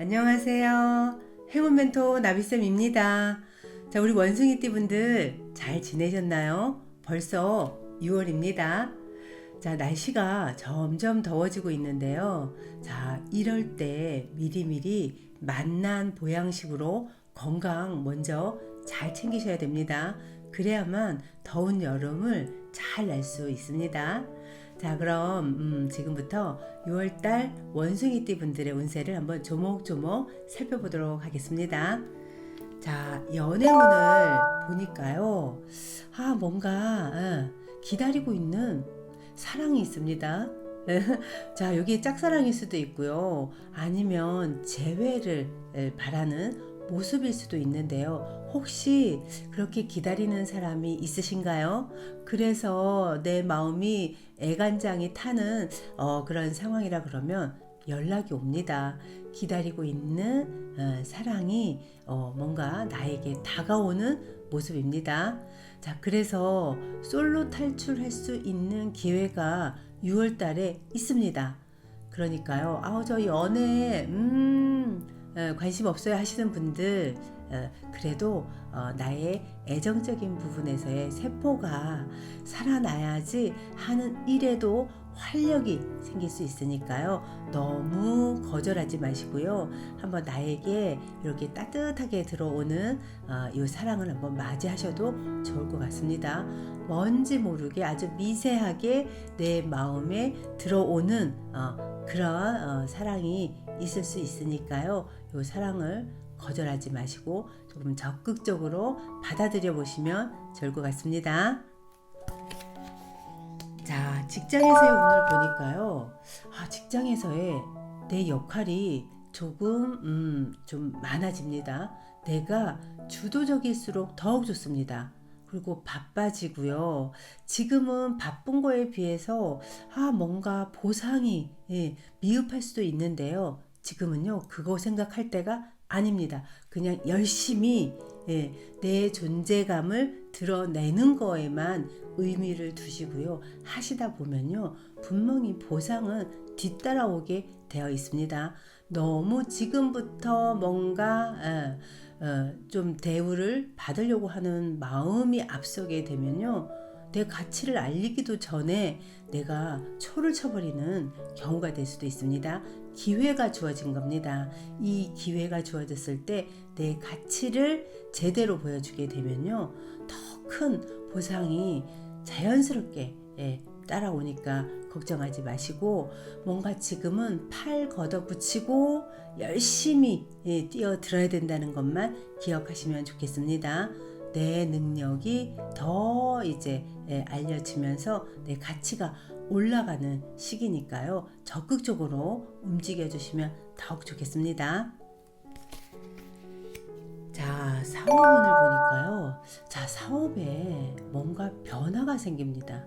안녕하세요. 행운 멘토 나비쌤입니다. 자, 우리 원숭이띠 분들 잘 지내셨나요? 벌써 6월입니다. 자, 날씨가 점점 더워지고 있는데요. 자, 이럴 때 미리미리 맛난 보양식으로 건강 먼저 잘 챙기셔야 됩니다. 그래야만 더운 여름을 잘 날 수 있습니다. 자, 그럼 음, 지금부터 6월달 원숭이띠 분들의 운세를 한번 조목조목 살펴보도록 하겠습니다. 자, 연애운을 보니까요. 아, 뭔가 어, 기다리고 있는 사랑이 있습니다. 자, 여기 짝사랑일 수도 있고요. 아니면 재회를 에, 바라는 모습일 수도 있는데요. 혹시 그렇게 기다리는 사람이 있으신가요? 그래서 내 마음이 애간장이 타는 어, 그런 상황이라 그러면 연락이 옵니다. 기다리고 있는 어, 사랑이 어, 뭔가 나에게 다가오는 모습입니다. 자, 그래서 솔로 탈출할 수 있는 기회가 6월 달에 있습니다. 그러니까요. 아우, 저 연애, 음, 어, 관심 없어요 하시는 분들, 어, 그래도 어, 나의 애정적인 부분에서의 세포가 살아나야지 하는 일에도 활력이 생길 수 있으니까요. 너무 거절하지 마시고요. 한번 나에게 이렇게 따뜻하게 들어오는 어, 이 사랑을 한번 맞이하셔도 좋을 것 같습니다. 뭔지 모르게 아주 미세하게 내 마음에 들어오는 어, 그런 어, 사랑이 있을 수 있으니까요. 이 사랑을 거절하지 마시고 조금 적극적으로 받아들여 보시면 좋을 것 같습니다. 자, 직장에서의 운을 보니까요. 아, 직장에서의 내 역할이 조금 음, 좀 많아집니다. 내가 주도적일수록 더욱 좋습니다. 그리고 바빠지고요. 지금은 바쁜 거에 비해서 아 뭔가 보상이 예, 미흡할 수도 있는데요. 지금은요 그거 생각할 때가 아닙니다. 그냥 열심히 예, 내 존재감을 드러내는 거에만 의미를 두시고요. 하시다 보면요. 분명히 보상은 뒤따라오게 되어 있습니다. 너무 지금부터 뭔가 어, 어, 좀 대우를 받으려고 하는 마음이 앞서게 되면요. 내 가치를 알리기도 전에 내가 초를 쳐버리는 경우가 될 수도 있습니다. 기회가 주어진 겁니다. 이 기회가 주어졌을 때 내 가치를 제대로 보여주게 되면요. 더 큰 보상이 자연스럽게 예, 따라오니까 걱정하지 마시고 뭔가 지금은 팔 걷어 붙이고 열심히 예, 뛰어들어야 된다는 것만 기억하시면 좋겠습니다. 내 능력이 더 이제 예, 알려지면서 내 가치가 올라가는 시기니까요. 적극적으로 움직여 주시면 더욱 좋겠습니다. 자, 사업운을 보니까요. 자, 사업에 뭔가 변화가 생깁니다.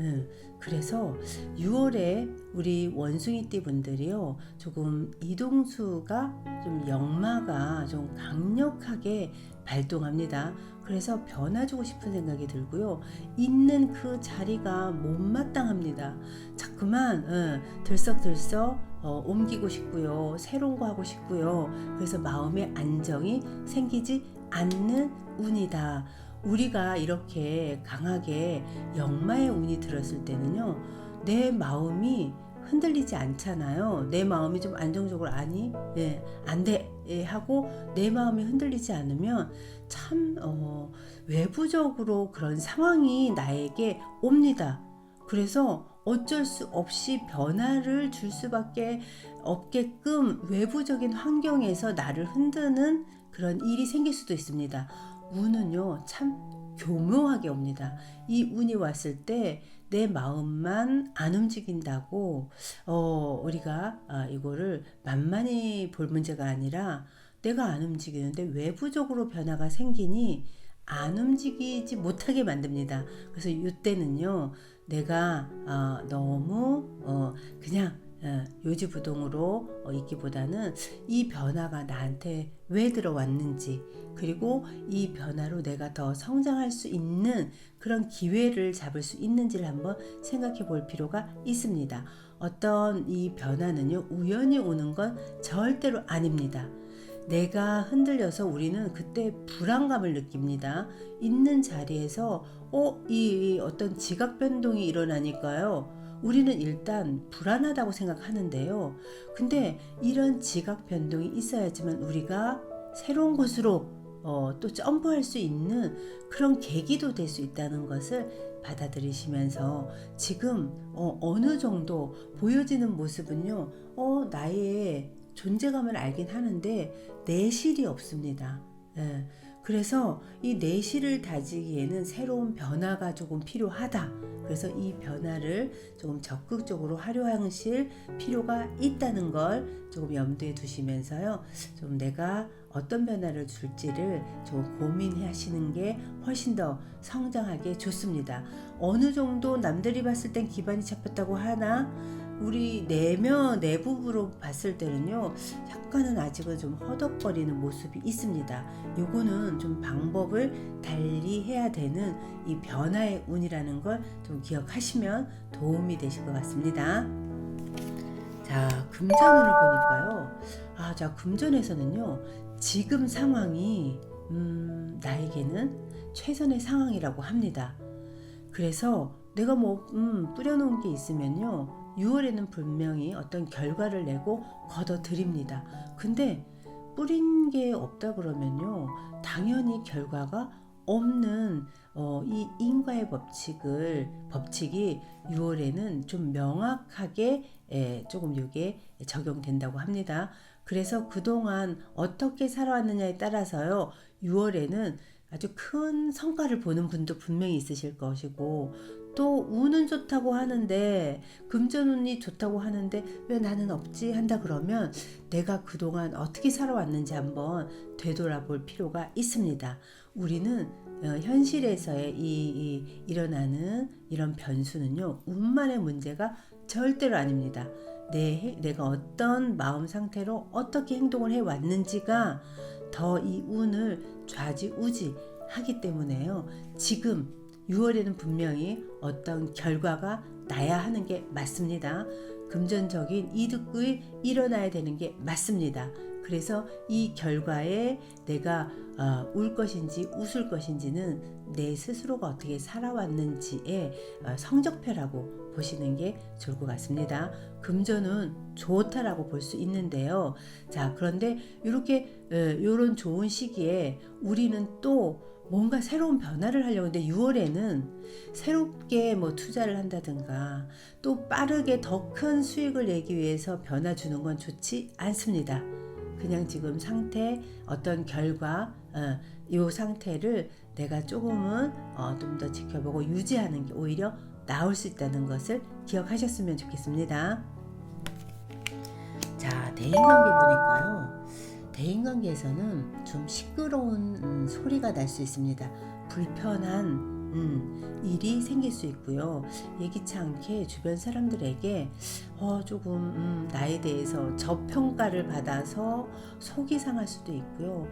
음, 그래서 6월에 우리 원숭이띠 분들이요 조금 이동수가 좀 역마가 좀 강력하게 발동합니다. 그래서 변화 주고 싶은 생각이 들고요. 있는 그 자리가 못마땅합니다. 자꾸만 어, 들썩들썩 어, 옮기고 싶고요. 새로운 거 하고 싶고요. 그래서 마음의 안정이 생기지 않는 운이다. 우리가 이렇게 강하게 역마의 운이 들었을 때는요, 내 마음이 흔들리지 않잖아요. 내 마음이 좀 안정적으로 아니, 예, 안 돼. 예, 하고 내 마음이 흔들리지 않으면 참 어, 외부적으로 그런 상황이 나에게 옵니다. 그래서 어쩔 수 없이 변화를 줄 수밖에 없게끔 외부적인 환경에서 나를 흔드는 그런 일이 생길 수도 있습니다. 운은요, 참 교묘하게 옵니다. 이 운이 왔을 때 내 마음만 안 움직인다고, 어, 우리가 아, 이거를 만만히 볼 문제가 아니라 내가 안 움직이는데 외부적으로 변화가 생기니 안 움직이지 못하게 만듭니다. 그래서 이때는요, 내가 어, 너무 어, 그냥 어, 요지부동으로 어, 있기보다는 이 변화가 나한테 왜 들어왔는지 그리고 이 변화로 내가 더 성장할 수 있는 그런 기회를 잡을 수 있는지를 한번 생각해 볼 필요가 있습니다. 어떤 이 변화는요, 우연히 오는 건 절대로 아닙니다. 내가 흔들려서 우리는 그때 불안감을 느낍니다. 있는 자리에서 어, 이 어떤 지각 변동이 일어나니까요. 우리는 일단 불안하다고 생각하는데요. 근데 이런 지각 변동이 있어야지만 우리가 새로운 곳으로 어, 또 점프할 수 있는 그런 계기도 될 수 있다는 것을 받아들이시면서 지금 어, 어느 정도 보여지는 모습은요, 어, 나의 존재감을 알긴 하는데 내실이 없습니다. 예. 그래서 이 내실을 다지기에는 새로운 변화가 조금 필요하다. 그래서 이 변화를 조금 적극적으로 활용하실 필요가 있다는 걸 조금 염두에 두시면서요. 좀 내가 어떤 변화를 줄지를 좀 고민하시는 게 훨씬 더 성장하게 좋습니다. 어느 정도 남들이 봤을 땐 기반이 잡혔다고 하나 우리 내면 내부로 봤을 때는요 약간은 아직은 좀 허덕거리는 모습이 있습니다. 요거는 좀 방법을 달리 해야 되는 이 변화의 운이라는 걸 좀 기억하시면 도움이 되실 것 같습니다. 자 금전운을 보니까요. 아, 자 금전에서는요 지금 상황이 음, 나에게는 최선의 상황이라고 합니다. 그래서 내가 뭐 음, 뿌려놓은 게 있으면요 6월에는 분명히 어떤 결과를 내고 걷어들입니다. 근데 뿌린 게 없다 그러면요 당연히 결과가 없는 어, 이 인과의 법칙을 법칙이 6월에는 좀 명확하게 예, 조금 이게 적용된다고 합니다. 그래서 그동안 어떻게 살아왔느냐에 따라서요 6월에는 아주 큰 성과를 보는 분도 분명히 있으실 것이고 또 운은 좋다고 하는데 금전운이 좋다고 하는데 왜 나는 없지 한다 그러면 내가 그동안 어떻게 살아왔는지 한번 되돌아볼 필요가 있습니다. 우리는 어, 현실에서의 이, 이 일어나는 이런 변수는요 운만의 문제가 절대로 아닙니다. 내, 내가 어떤 마음 상태로 어떻게 행동을 해 왔는지가 더 이 운을 좌지우지 하기 때문에요. 지금 6월에는 분명히 어떤 결과가 나야 하는 게 맞습니다. 금전적인 이득이 일어나야 되는 게 맞습니다. 그래서 이 결과에 내가 어, 울 것인지 웃을 것인지는 내 스스로가 어떻게 살아왔는지의 어, 성적표라고 보시는 게 좋을 것 같습니다. 금전은 좋다라고 볼 수 있는데요. 자, 그런데 이렇게 이런 좋은 시기에 우리는 또 뭔가 새로운 변화를 하려고 하는데 6월에는 새롭게 뭐 투자를 한다든가 또 빠르게 더 큰 수익을 내기 위해서 변화 주는 건 좋지 않습니다. 그냥 지금 상태 어떤 결과 어, 이 상태를 내가 조금은 어, 좀 더 지켜보고 유지하는 게 오히려 나올 수 있다는 것을 기억하셨으면 좋겠습니다. 자 대인관계 보니까요. 대인관계에서는 좀 시끄러운 음, 소리가 날 수 있습니다. 불편한 음, 일이 생길 수 있고요. 예기치 않게 주변 사람들에게 어, 조금 음, 나에 대해서 저평가를 받아서 속이 상할 수도 있고요.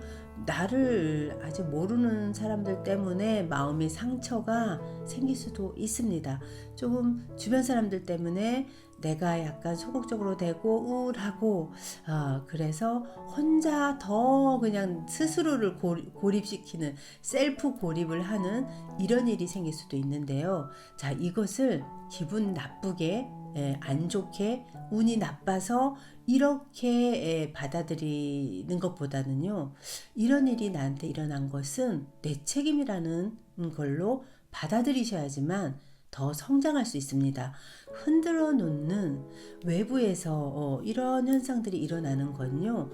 나를 아직 모르는 사람들 때문에 마음의 상처가 생길 수도 있습니다. 조금 주변 사람들 때문에 내가 약간 소극적으로 되고 우울하고 어, 그래서 혼자 더 그냥 스스로를 고립 시키는 셀프 고립을 하는 이런 일이 생길 수도 있는데요. 자 이것을 기분 나쁘게 예, 안 좋게 운이 나빠서 이렇게 예, 받아들이는 것보다는요 이런 일이 나한테 일어난 것은 내 책임이라는 걸로 받아들이셔야지만 더 성장할 수 있습니다. 흔들어 놓는 외부에서 어, 이런 현상들이 일어나는 건요.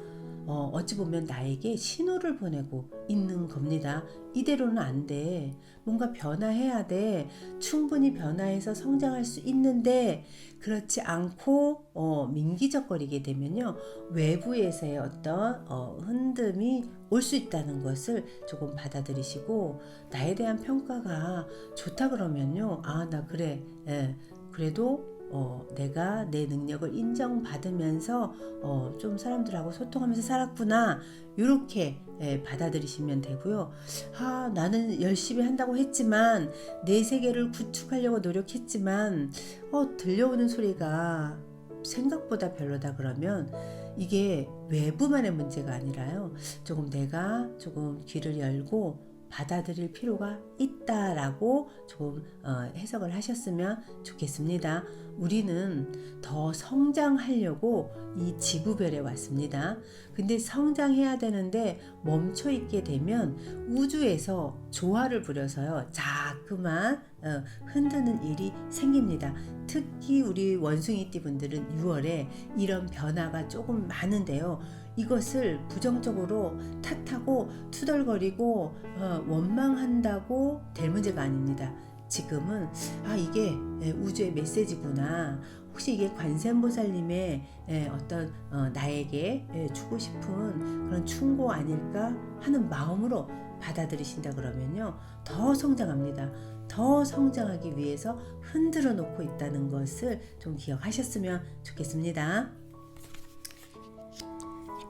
어, 어찌 보면 나에게 신호를 보내고 있는 겁니다. 이대로는 안 돼. 뭔가 변화해야 돼. 충분히 변화해서 성장할 수 있는데 그렇지 않고 어, 민기적거리게 되면요 외부에서의 어떤 어, 흔듦이 올 수 있다는 것을 조금 받아들이시고 나에 대한 평가가 좋다 그러면요 아 나 그래 예, 그래도 어, 내가 내 능력을 인정받으면서 어, 좀 사람들하고 소통하면서 살았구나 이렇게 예, 받아들이시면 되고요. 아 나는 열심히 한다고 했지만 내 세계를 구축하려고 노력했지만 어, 들려오는 소리가 생각보다 별로다 그러면 이게 외부만의 문제가 아니라요. 조금 내가 조금 귀를 열고 받아들일 필요가 있다라고 조금 어, 해석을 하셨으면 좋겠습니다. 우리는 더 성장하려고 이 지구별에 왔습니다. 근데 성장해야 되는데 멈춰 있게 되면 우주에서 조화를 부려서요. 자꾸만 어, 흔드는 일이 생깁니다. 특히 우리 원숭이띠 분들은 6월에 이런 변화가 조금 많은데요. 이것을 부정적으로 탓하고 투덜거리고 어, 원망한다고 될 문제가 아닙니다. 지금은 아 이게 예, 우주의 메시지구나. 혹시 이게 관세음보살님의 예, 어떤 어, 나에게 예, 주고 싶은 그런 충고 아닐까 하는 마음으로 받아들이신다 그러면요 더 성장합니다. 더 성장하기 위해서 흔들어 놓고 있다는 것을 좀 기억하셨으면 좋겠습니다.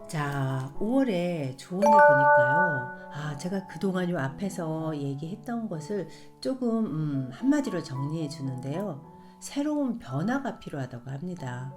자, 5월에 조언을 보니까요. 아, 제가 그동안 요 앞에서 얘기했던 것을 조금 음, 한마디로 정리해 주는데요. 새로운 변화가 필요하다고 합니다.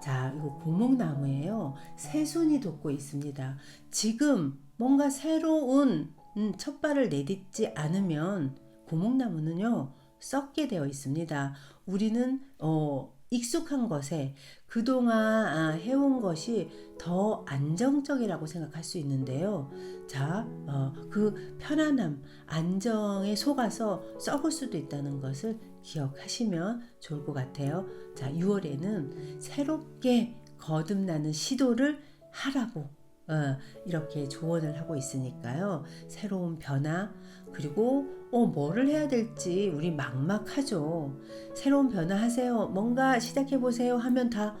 자, 이거 고목나무예요. 새순이 돋고 있습니다. 지금 뭔가 새로운 음, 첫발을 내딛지 않으면 고목나무는요 썩게 되어 있습니다. 우리는 어, 익숙한 것에 그동안 아, 해온 것이 더 안정적이라고 생각할 수 있는데요. 자, 어, 그 편안함, 안정에 속아서 썩을 수도 있다는 것을 기억하시면 좋을 것 같아요. 자, 6월에는 새롭게 거듭나는 시도를 하라고 어, 이렇게 조언을 하고 있으니까요. 새로운 변화 그리고 어, 뭐를 해야 될지 우리 막막하죠. 새로운 변화 하세요. 뭔가 시작해 보세요 하면 다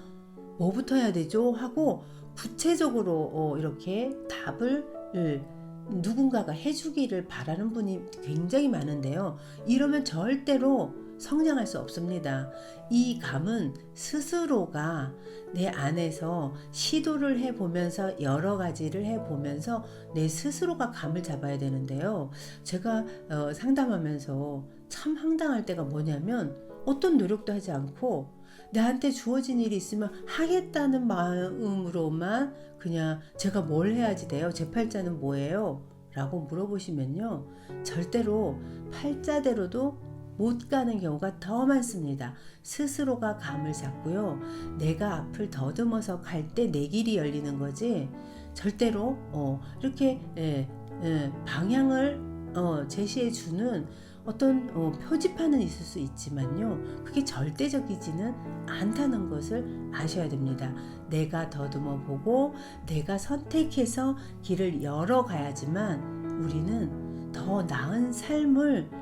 뭐부터 해야 되죠? 하고 구체적으로 어, 이렇게 답을 을, 누군가가 해주기를 바라는 분이 굉장히 많은데요. 이러면 절대로 성장할 수 없습니다. 이 감은 스스로가 내 안에서 시도를 해보면서 여러 가지를 해보면서 내 스스로가 감을 잡아야 되는데요. 제가 어, 상담하면서 참 황당할 때가 뭐냐면 어떤 노력도 하지 않고 나한테 주어진 일이 있으면 하겠다는 마음으로만 그냥 제가 뭘 해야지 돼요? 제 팔자는 뭐예요? 라고 물어보시면요. 절대로 팔자대로도 못 가는 경우가 더 많습니다. 스스로가 감을 잡고요. 내가 앞을 더듬어서 갈 때 내 길이 열리는 거지. 절대로 어, 이렇게 예, 예, 방향을 어, 제시해 주는 어떤 어, 표지판은 있을 수 있지만요. 그게 절대적이지는 않다는 것을 아셔야 됩니다. 내가 더듬어 보고 내가 선택해서 길을 열어 가야지만 우리는 더 나은 삶을 어,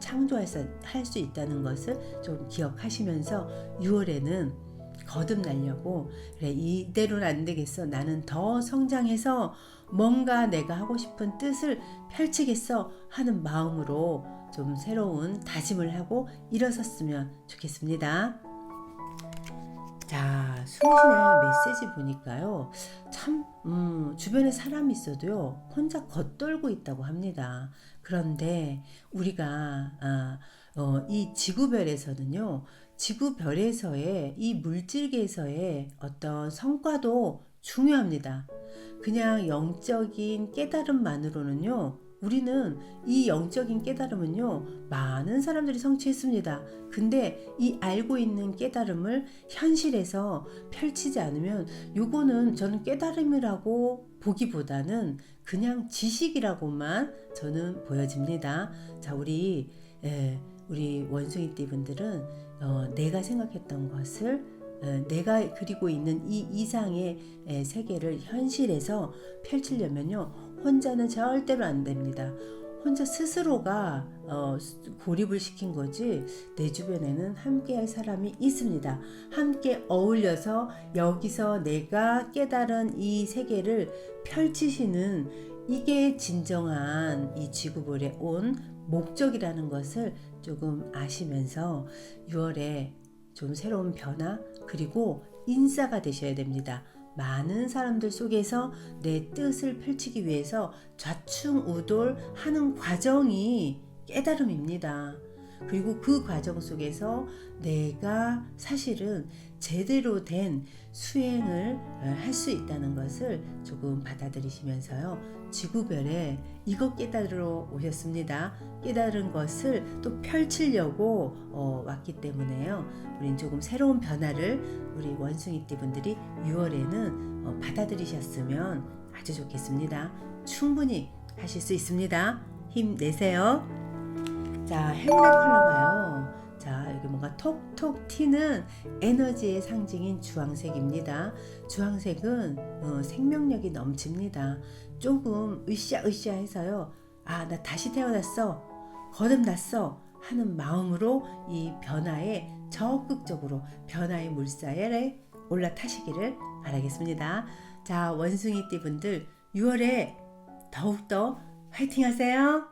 창조할 수 있다는 것을 좀 기억하시면서 6월에는 거듭나려고 그래 이대로는 안 되겠어 나는 더 성장해서 뭔가 내가 하고 싶은 뜻을 펼치겠어 하는 마음으로 좀 새로운 다짐을 하고 일어섰으면 좋겠습니다. 자, 수신의 메시지 보니까요. 참, 음, 주변에 사람이 있어도요, 혼자 겉돌고 있다고 합니다. 그런데 우리가, 아, 어, 이 지구별에서는요, 지구별에서의 이 물질계에서의 어떤 성과도 중요합니다. 그냥 영적인 깨달음만으로는요, 우리는 이 영적인 깨달음은요, 많은 사람들이 성취했습니다. 근데 이 알고 있는 깨달음을 현실에서 펼치지 않으면 요거는 저는 깨달음이라고 보기보다는 그냥 지식이라고만 저는 보여집니다. 자, 우리, 예, 우리 원숭이 띠 분들은 어, 내가 생각했던 것을 어, 내가 그리고 있는 이 이상의 에, 세계를 현실에서 펼치려면요 혼자는 절대로 안 됩니다. 혼자 스스로가 어, 고립을 시킨 거지 내 주변에는 함께할 사람이 있습니다. 함께 어울려서 여기서 내가 깨달은 이 세계를 펼치시는 이게 진정한 이 지구본에 온 목적이라는 것을 조금 아시면서 6월에 좀 새로운 변화 그리고 인싸가 되셔야 됩니다. 많은 사람들 속에서 내 뜻을 펼치기 위해서 좌충우돌 하는 과정이 깨달음입니다. 그리고 그 과정 속에서 내가 사실은 제대로 된 수행을 할 수 있다는 것을 조금 받아들이시면서요. 지구별에 이것 깨달으러 오셨습니다. 깨달은 것을 또 펼치려고 어, 왔기 때문에요. 우린 조금 새로운 변화를 우리 원숭이띠 분들이 6월에는 어, 받아들이셨으면 아주 좋겠습니다. 충분히 하실 수 있습니다. 힘내세요. 자, 행운의 컬러가요. 자, 여기 뭔가 톡톡 튀는 에너지의 상징인 주황색입니다. 주황색은 어, 생명력이 넘칩니다. 조금 으쌰으쌰 해서요. 아, 나 다시 태어났어. 거듭났어. 하는 마음으로 이 변화에 적극적으로 변화의 물살에 올라타시기를 바라겠습니다. 자, 원숭이띠 분들 6월에 더욱더 화이팅 하세요.